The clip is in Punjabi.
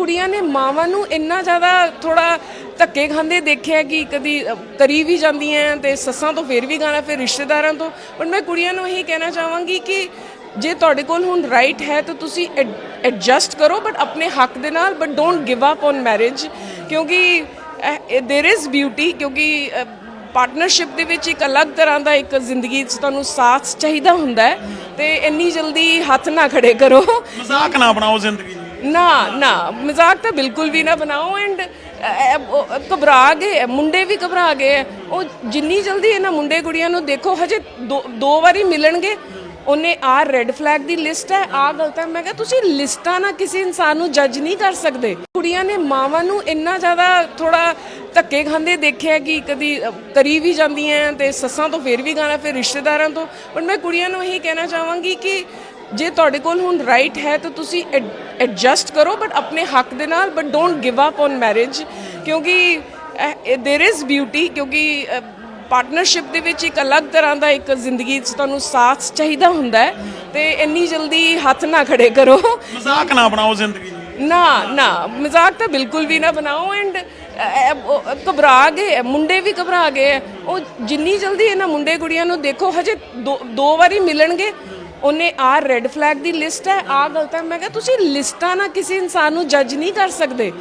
ਕੁੜੀਆਂ ਨੇ ਮਾਵਾਂ ਨੂੰ ਇੰਨਾ ਜ਼ਿਆਦਾ ਥੋੜਾ ਧੱਕੇ ਖਾਂਦੇ ਦੇਖਿਆ ਕਿ ਕਦੀ ਅ, ਕਰੀ ਵੀ ਜਾਂਦੀਆਂ ਤੇ ਸੱਸਾਂ ਤੋਂ ਫੇਰ ਵੀ ਗਾਣਾ ਫਿਰ ਰਿਸ਼ਤੇਦਾਰਾਂ ਤੋਂ ਪਰ ਮੈਂ ਕੁੜੀਆਂ ਨੂੰ ਇਹੀ ਕਹਿਣਾ ਚਾਹਾਂਗੀ ਕਿ ਜੇ ਤੁਹਾਡੇ ਕੋਲ ਹੁਣ ਰਾਈਟ ਹੈ ਤਾਂ ਤੁਸੀਂ ਐਡਜਸਟ ਕਰੋ ਬਟ ਆਪਣੇ ਹੱਕ ਦੇ ਨਾਲ but don't give up on marriage ਕਿਉਂਕਿ देयर इज ਬਿਊਟੀ ਕਿਉਂਕਿ ਪਾਰਟਨਰਸ਼ਿਪ ਦੇ ਵਿੱਚ ਇੱਕ ਅਲੱਗ ਤਰ੍ਹਾਂ ਦਾ ਇੱਕ ਜ਼ਿੰਦਗੀ 'ਚ ਤੁਹਾਨੂੰ ਸਾਥ ਚਾਹੀਦਾ ਹੁੰਦਾ ਹੈ ਤੇ ਇੰਨੀ ਜਲਦੀ ਹੱਥ ਨਾ ਖੜੇ ਕਰੋ ਮਜ਼ਾਕ ਨਾ ਬਣਾਓ ਜ਼ਿੰਦਗੀ ਦੀ ਨਾ ਨਾ, ਮਜ਼ਾਕ ਤਾਂ ਬਿਲਕੁਲ ਵੀ ਨਾ ਬਣਾਓ ਐਂਡ ਘਬਰਾ ਗਏ, ਮੁੰਡੇ ਵੀ ਘਬਰਾ ਗਏ। ਹੈ। ਉਹ ਜਿੰਨੀ ਜਲਦੀ ਇਹਨਾਂ ਮੁੰਡੇ ਕੁੜੀਆਂ ਨੂੰ ਦੇਖੋ, ਹਜੇ ਦੋ- ਦੋ ਵਾਰੀ ਮਿਲਣਗੇ, ਉਹਨੇ ਆ ਰੈੱਡ ਫਲੈਗ ਦੀ ਲਿਸਟ ਹੈ, ਆ ਗਲਤ ਹੈ। ਮੈਂ ਕਿਹਾ, ਤੁਸੀਂ ਲਿਸਟਾਂ ਨਾ ਕਿਸੇ ਇਨਸਾਨ ਨੂੰ ਜੱਜ ਨਹੀਂ ਕਰ ਸਕਦੇ। ਕੁੜੀਆਂ ਨੇ ਮਾਵਾਂ ਨੂੰ ਇੰਨਾ ਜ਼ਿਆਦਾ ਥੋੜਾ ਧੱਕੇ ਖਾਂਦੇ ਦੇਖਿਆ ਕਿ ਕਦੀ ਕਰੀ ਵੀ ਜਾਂਦੀਆਂ ਤੇ ਸੱਸਾਂ ਤੋਂ ਫੇਰ ਵੀ ਗਾਣਾ, ਫਿਰ ਰਿਸ਼ਤੇਦਾਰਾਂ ਤੋਂ। ਪਰ ਮੈਂ ਕੁੜੀਆਂ ਨੂੰ ਇਹੀ ਕਹਿਣਾ ਚਾਹਾਂਗੀ ਕਿ ਜੇ ਤੁਹਾਡੇ ਕੋਲ ਹੁਣ ਰਾਈਟ ਹੈ ਤਾਂ ਤੁਸੀਂ ਐਡਜਸਟ ਕਰੋ ਬਟ ਆਪਣੇ ਹੱਕ ਦੇ ਨਾਲ but don't give up on marriage ਕਿਉਂਕਿ देयर इज ਬਿਊਟੀ ਕਿਉਂਕਿ ਪਾਰਟਨਰਸ਼ਿਪ ਦੇ ਵਿੱਚ ਇੱਕ ਅਲੱਗ ਤਰ੍ਹਾਂ ਦਾ ਇੱਕ ਜ਼ਿੰਦਗੀ 'ਚ ਤੁਹਾਨੂੰ ਸਾਥ ਚਾਹੀਦਾ ਹੁੰਦਾ ਹੈ ਤੇ ਇੰਨੀ ਜਲਦੀ ਹੱਥ ਨਾ ਖੜੇ ਕਰੋ ਮਜ਼ਾਕ ਨਾ ਬਣਾਓ ਜ਼ਿੰਦਗੀ ਦੀ ਨਾ ਨਾ ਮਜ਼ਾਕ ਤਾਂ ਬਿਲਕੁਲ ਵੀ ਨਾ ਬਣਾਓ ਐਂਡ ਘਬਰਾ ਗਏ ਮੁੰਡੇ ਵੀ ਘਬਰਾ ਗਏ ਹੈ। ਉਹ ਜਿੰਨੀ ਜਲਦੀ ਇਹਨਾਂ ਮੁੰਡੇ ਕੁੜੀਆਂ ਨੂੰ ਦੇਖੋ ਹਜੇ ਦੋ- ਦੋ ਵਾਰੀ ਮਿਲਣਗੇ ਉਹਨੇ ਆ ਰੈੱਡ ਫਲੈਗ ਦੀ ਲਿਸਟ ਹੈ, ਆ ਗਲਤ ਹੈ। ਮੈਂ ਕਿਹਾ, ਤੁਸੀਂ ਲਿਸਟਾਂ ਨਾਲ ਕਿਸੇ ਇਨਸਾਨ ਨੂੰ ਜੱਜ ਨਹੀਂ ਕਰ ਸਕਦੇ।